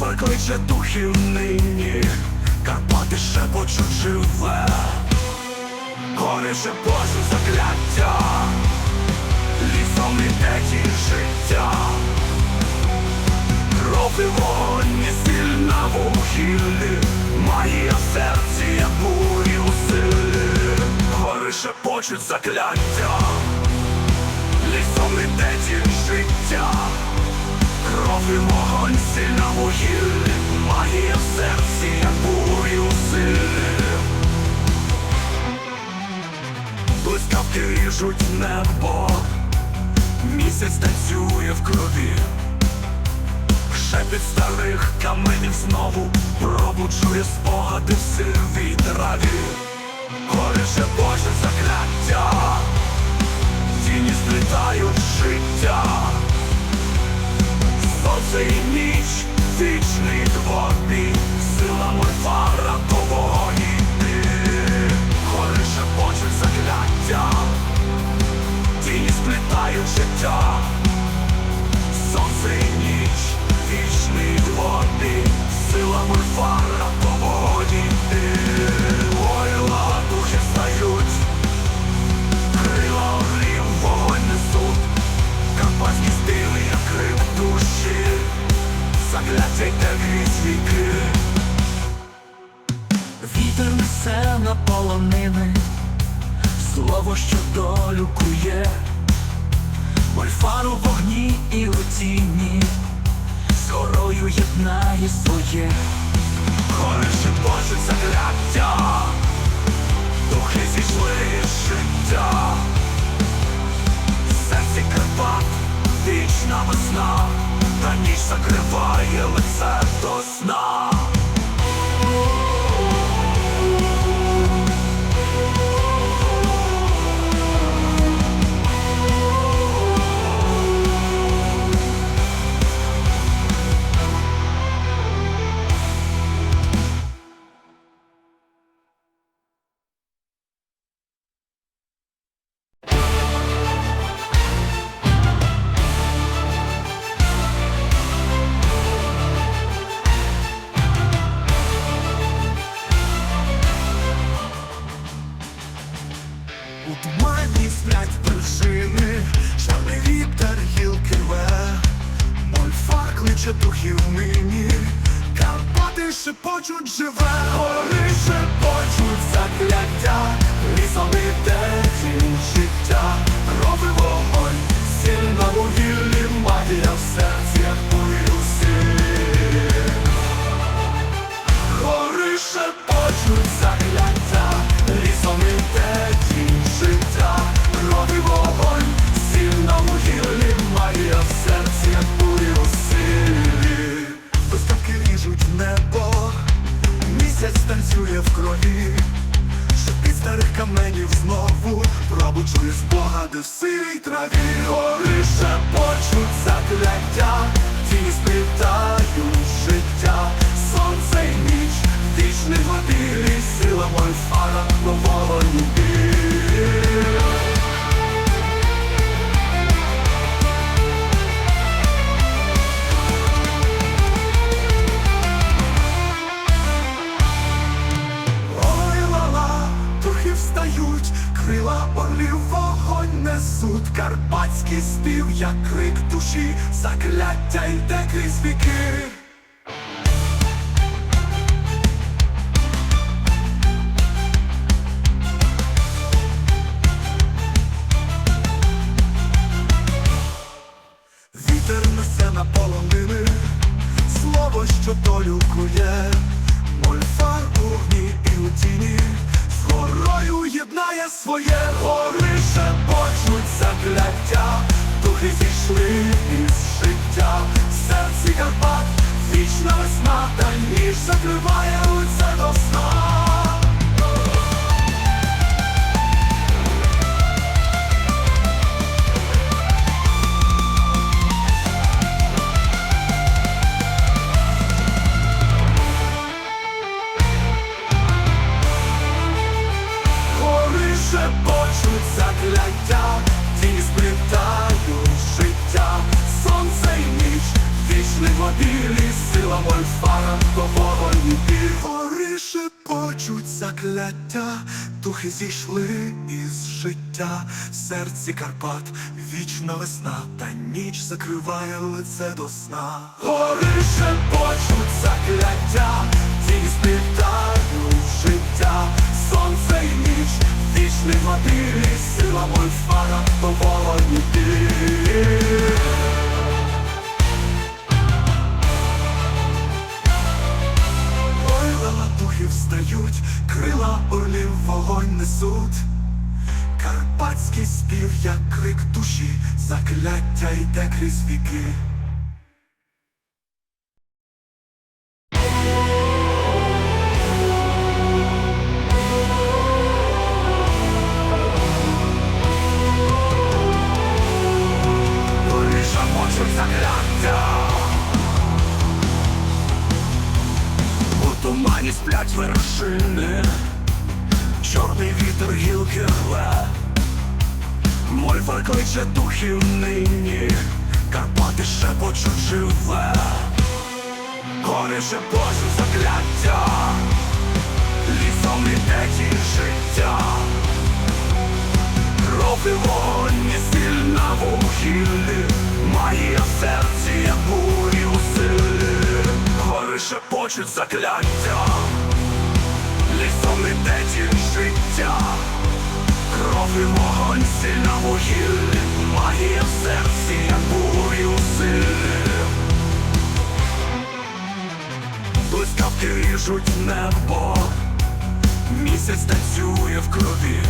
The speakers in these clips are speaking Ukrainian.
Мольфар кличе духів нині, Карпати шепочуть живе, Гори шепочуть закляття, лісом іде тінь життя, Кров і вогонь і сильна вугіллі, Магія в серці, як бурі у силі, Гори шепочуть закляття, лісом іде тінь життя, Кров і вогонь, сильна вугіллі, Магія в серці, як бурі у силі. Блискавки ріжуть небо, місяць танцює в крові. Шепіт старих каменів знову пробуджує спогади в сивій траві. Гори шепоче закляття, тіні сплітають життя. Сонце і ніч, вічний двобій, сила мольфара до вогонь йти. Гори шепочуть закляття, тіні сплітають життя. Сонце і ніч, вічний двобій, сила мульфара по воді йти. Ойла духи стають, крила орлів вогонь несуть, Карпатські стили, закляття йде крізь віки. Вітер несе на полонини, слово, що долю кує. Мольфару вогні і у тіні з горою єднає своє, гори шепочуть закляття, духи зійшли життя, закриває лице до сна. Кличе духів нині, Карпати шепочуть живе, гори шепочуть закляття, лісом іде тінь життя, і вогонь, сіль на вугіллі, магія в серці, як бурі у силі. Гори шепочуть закляття, крила вогонь несуть, карпатський спів, як крик душі, закляття йде крізь віки. Вітер несе на полонини, слово, що долю кує, Мольфар у вогні і у тіні, єднає своє, горише, почуть закляття, духи зійшли із життя, серці Карпат, вічна весна, та ніж закриває лице до сна. Мобілі, сила мольфара, то вогонь і біль. Гори шепочуть закляття, духи зійшли із життя, серці Карпат, вічна весна, та ніч закриває лице до сна. Гори шепочуть закляття, тіні сплітають життя, сонце і ніч, вічний мобілі, сила мольфара, то вогонь і встають, крила орлів вогонь несуть. Карпатський спів, як крик душі, закляття йде крізь віки. Мольфар кличе духів нині Карпати шепочуть живе. Гори шепочуть закляття. Лісом іде тінь життя. Кров і вогонь і сильна вугіллі. Магія в серці, як бурі у силі Гори шепочуть закляття. Лісом іде життя Кров і вогонь, сильна вугіллі Магія в серці, як бурі у силі Блискавки ріжуть небо. Місяць танцює в крові.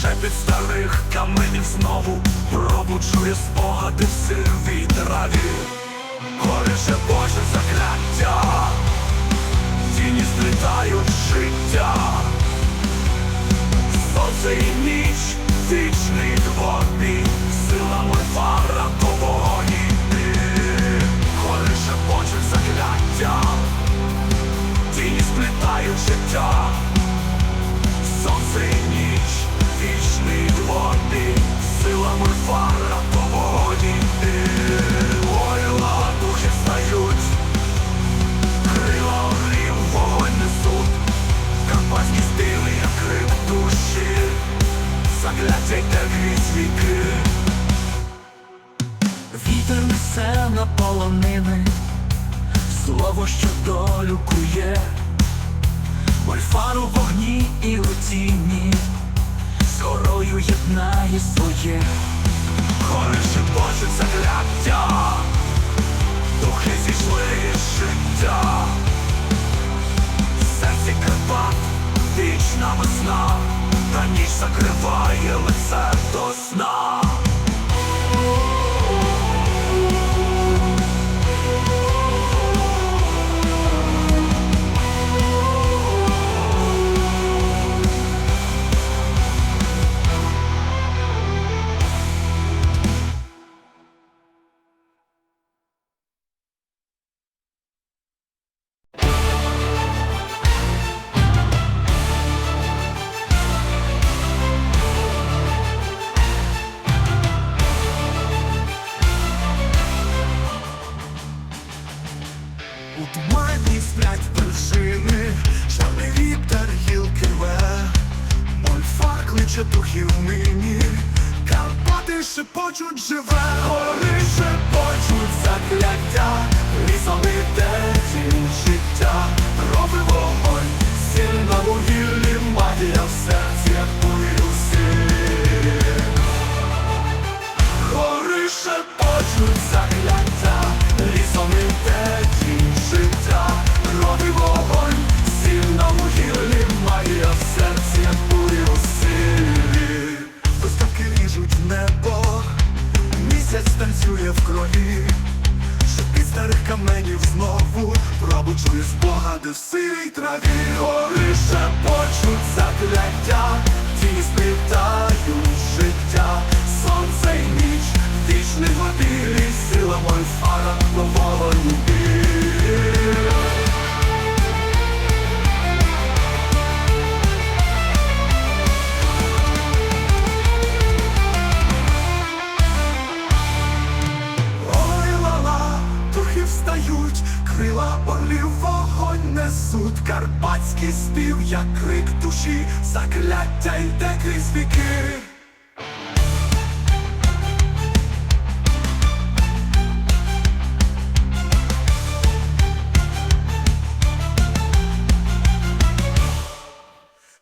Шепіт старих каменів знову пробуджує спогади в сивій траві. Гори шепочуть закляття Тіні сплітають життя Сонце і ніч, вічний двобій Сила мольфара, по вогоні, Гори шепочуть закляття Тіні сплітають життя. Сонце і ніч, вічний двобій Сила мульфара, то Закляття йде крізь віки Вітер несе на полонини. Слово, що долю кує. Мольфару в вогні і у тіні. З горою єднає своє. Гори шепочуть закляття Духи зійшли із життя закриває лице до сна кличе духів нині, Карпати шепочуть живе, гори шепочуть закляття, лісом іде тінь життя, роби вогонь, сильна вугіллі, магія в крила орлів вогонь несуть, карпатський спів, як крик душі, закляття йде крізь віки.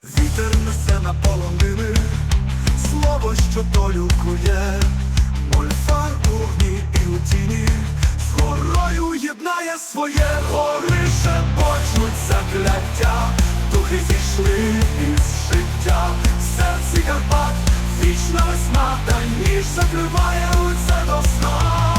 Вітер несе на полонини, слово, що толюкує. Горою своє, горише, почуть закляття, духи зійшли із життя, в серці Карпат, вічна весна, та ніж закриває лице до сна.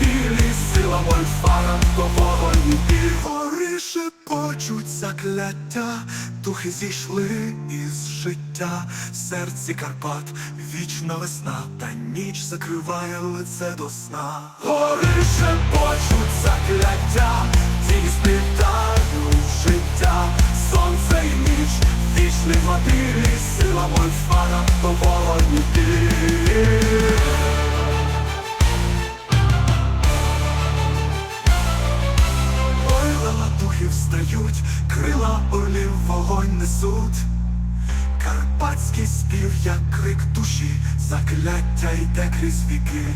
Вічний сила мольфара, до вогонь біль. Гори шепочуть закляття, духи зійшли із життя, в серці Карпат, вічна весна, та ніч закриває лице до сна. Гори шепочуть закляття, ті сплітають життя, сонце й ніч, вічний мобілі, сила мольфара, то вогонь біль. Лала духи встають, крила орлів вогонь несуть. Карпатський спів, як крик душі, закляття йде крізь віки.